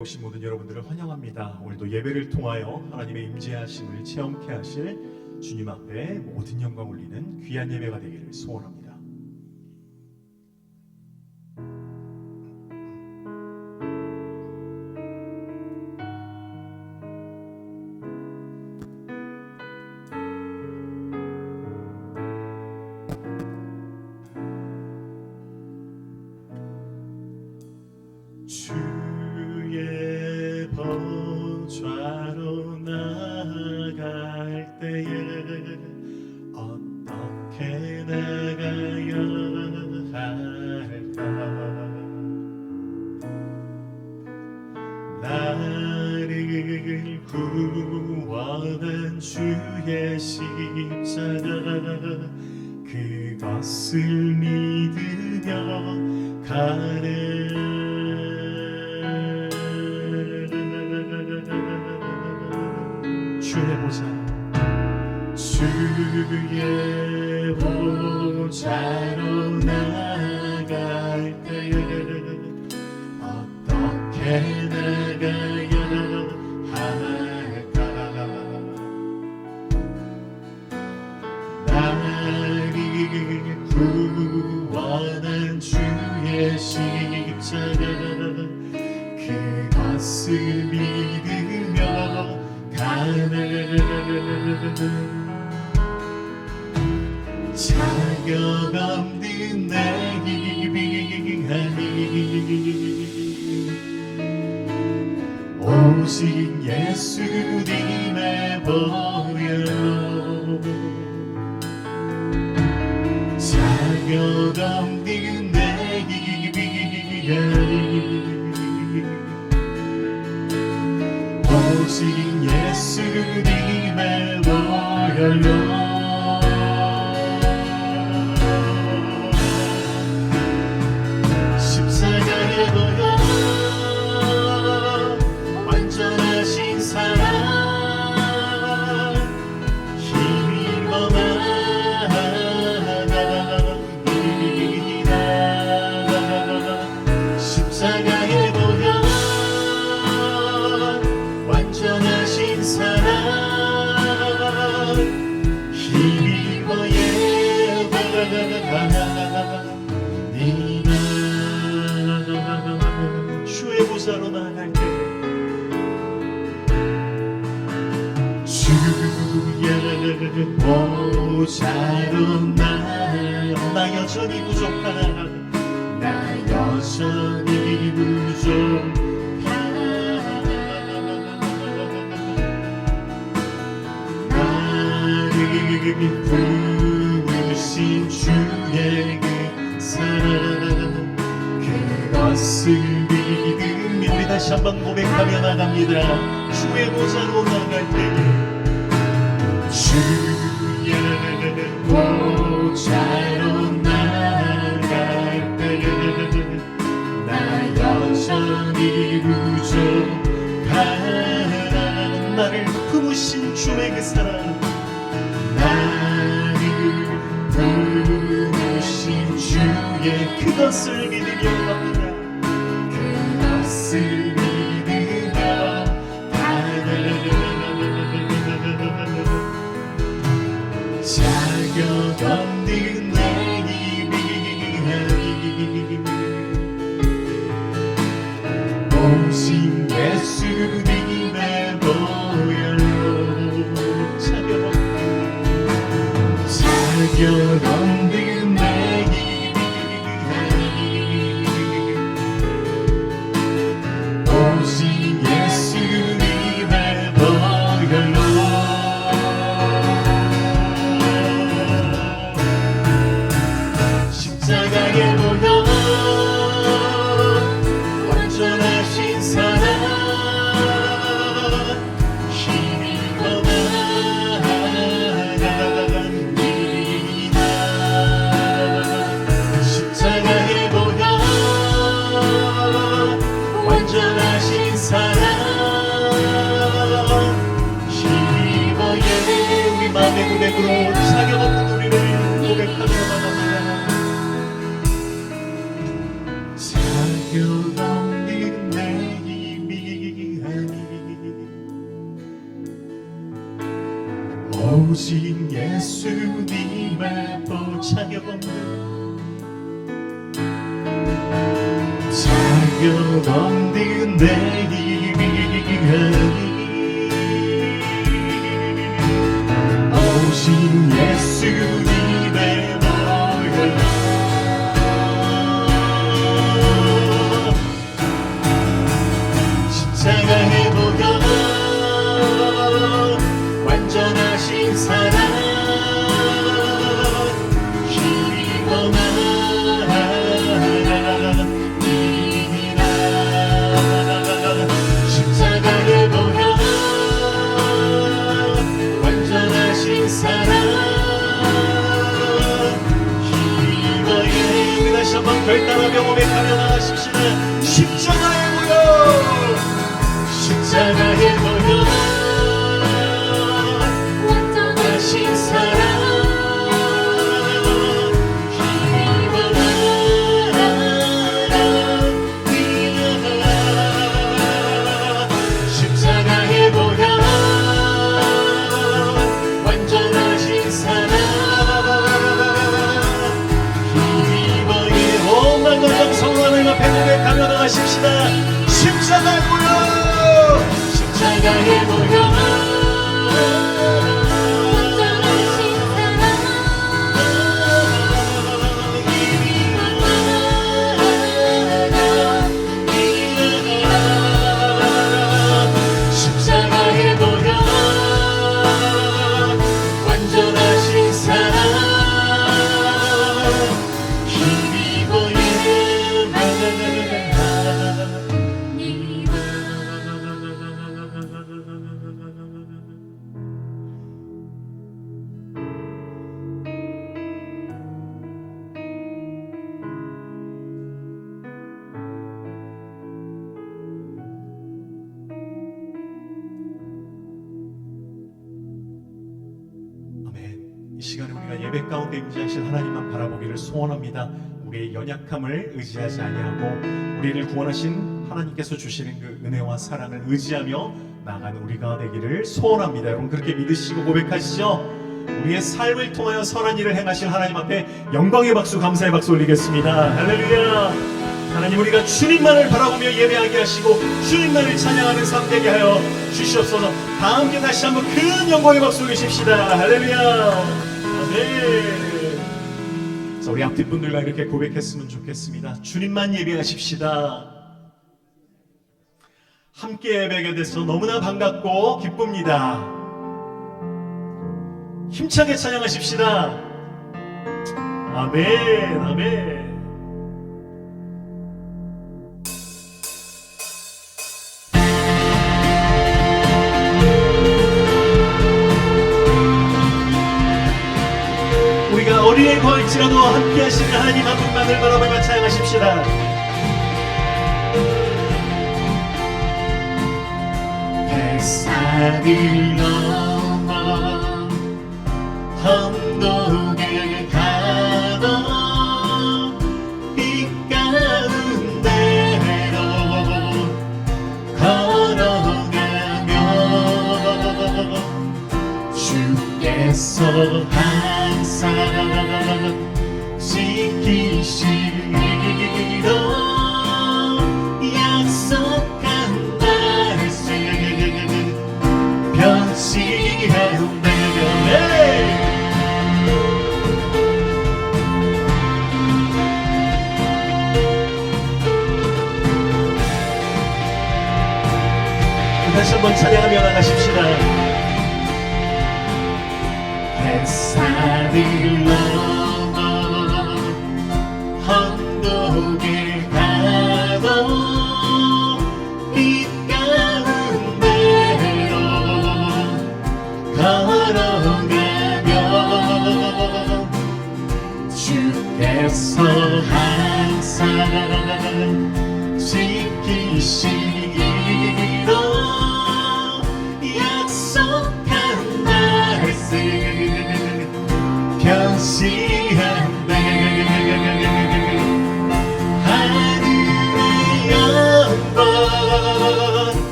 오신 모든 여러분들을 환영합니다. 오늘도 예배를 통하여 하나님의 임재하심을 체험케 하실 주님 앞에 모든 영광 올리는 귀한 예배가 되기를 소원합니다. 그것을 믿으며 가 나를 구원한 주의 십자가. 그것을 믿으며 가네 자격 없는 내 기비하니 오직 예수님의 보 오직 예 보좌로 나갈 때 주의 보좌로 나나 여전히 부족하나 나 여전히 고백하며 나갑니다 주의 보좌로 나갈 때. 주의 보좌로 나갈 때에 나 여전히 부족하나 나를 품으신 주의 그 사랑 나를 품으신 주의 그것을 믿으며 자격 연약함을 의지하지 아니하고 우리를 구원하신 하나님께서 주시는 그 은혜와 사랑을 의지하며 나가는 우리가 되기를 소원합니다. 여러분 그렇게 믿으시고 고백하시죠. 우리의 삶을 통하여 선한 일을 행하신 하나님 앞에 영광의 박수, 감사의 박수 올리겠습니다. 할렐루야. 하나님 우리가 주님만을 바라보며 예배하게 하시고 주님만을 찬양하는 삶 되게 하여 주시옵소서. 다 함께 다시 한번 큰 영광의 박수 올리십시다. 할렐루야. 아멘. 자, 우리 앞뒷 분들과 이렇게 고백했으면 좋겠습니다. 주님만 예배하십시다. 함께 예배하게 돼서 너무나 반갑고 기쁩니다. 힘차게 찬양하십시다. 아멘, 아멘. 거할지라도 함께 하시는 하나님 한 분만을 바라보며 찬양하십시다. 뱃살을 넘 주께서 항상 지키시리로 약속한 말씀 변시한다면 다시 한번 찬양하며 나가십시다. 햇살을 넘어 한독에 가도 빛 가운데로 걸어가며 주께서 항상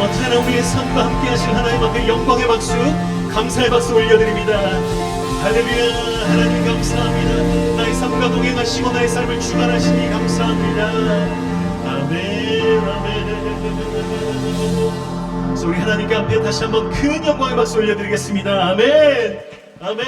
언제나 우리의 삶과 함께 하실 하나님 앞에 영광의 박수 감사의 박수 올려드립니다. 할렐루야 하나님 감사합니다 삶과 동행하시고 나의 삶을 주관하시니 감사합니다. 아멘 아멘. 우리 하나님께 앞에 다시 한번 큰 영광의 박수 올려드리겠습니다. 아멘 아멘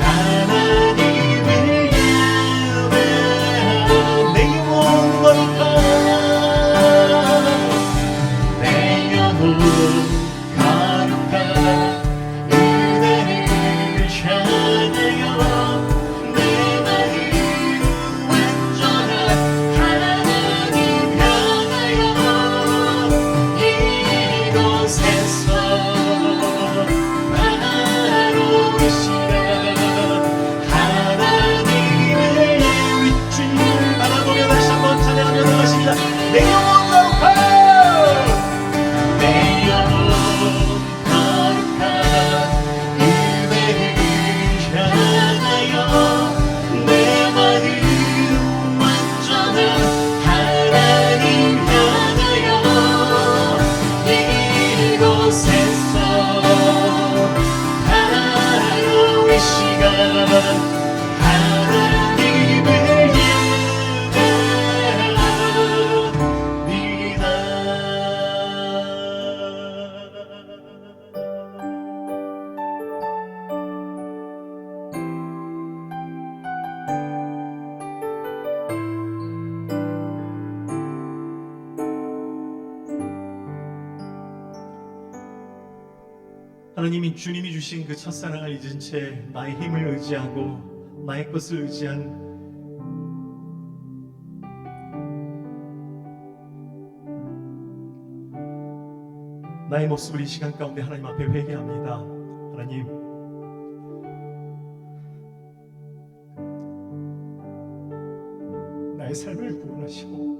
하나 하나님이 주님이 주신 그 첫사랑을 잊은 채 나의 힘을 의지하고 나의 것을 의지한 나의 모습을 이 시간 가운데 하나님 앞에 회개합니다. 하나님 나의 삶을 구원하시고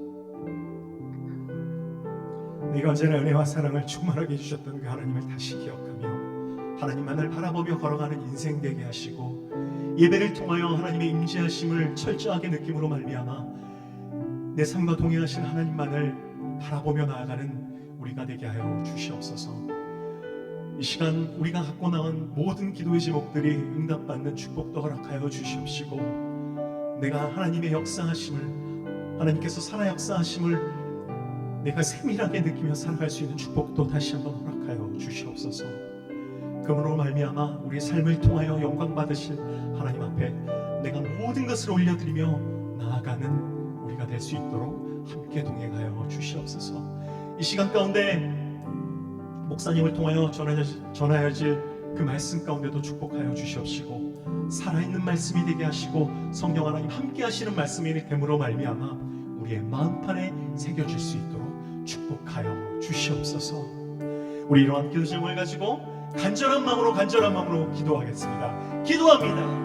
내가 언제나 은혜와 사랑을 충만하게 해주셨던 그 하나님을 다시 기억하며 하나님만을 바라보며 걸어가는 인생 되게 하시고 예배를 통하여 하나님의 임재하심을 철저하게 느낌으로 말미암아 내 삶과 동행하신 하나님만을 바라보며 나아가는 우리가 되게 하여 주시옵소서. 이 시간 우리가 갖고 나온 모든 기도의 제목들이 응답받는 축복도 허락하여 주시옵시고 내가 하나님의 역사하심을 하나님께서 살아 역사하심을 내가 세밀하게 느끼며 살아갈 수 있는 축복도 다시 한번 허락하여 주시옵소서. 그러므로 말미암아 우리의 삶을 통하여 영광 받으실 하나님 앞에 내가 모든 것을 올려드리며 나아가는 우리가 될 수 있도록 함께 동행하여 주시옵소서. 이 시간 가운데 목사님을 통하여 전하여, 전하여질 그 말씀 가운데도 축복하여 주시옵시고 살아있는 말씀이 되게 하시고 성령 하나님 함께 하시는 말씀이 됨으로 말미암아 우리의 마음판에 새겨질 수 있도록 축복하여 주시옵소서. 우리 이러한 제목을 가지고 간절한 마음으로 간절한 마음으로 기도하겠습니다. 기도합니다.